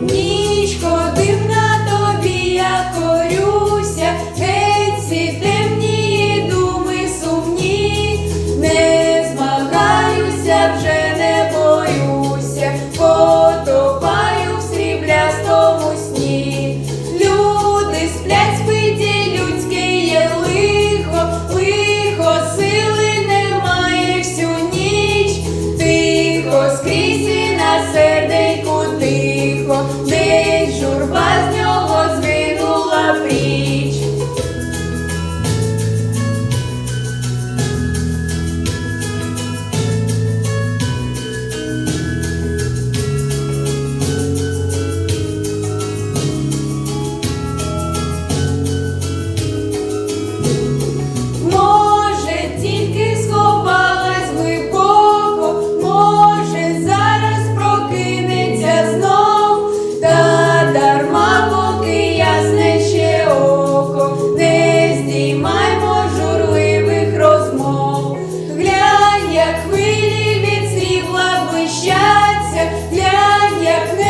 нічко дивна тобі я корюся, геть всі темні думи сумні, не змагаюся, вже не боюся, потопаю в сріблястому сні. Люди сплять спиті, людське лихо, лихо, сили немає всю ніч, тихо скрізь і на серденьку. пишаться, глянь, як не.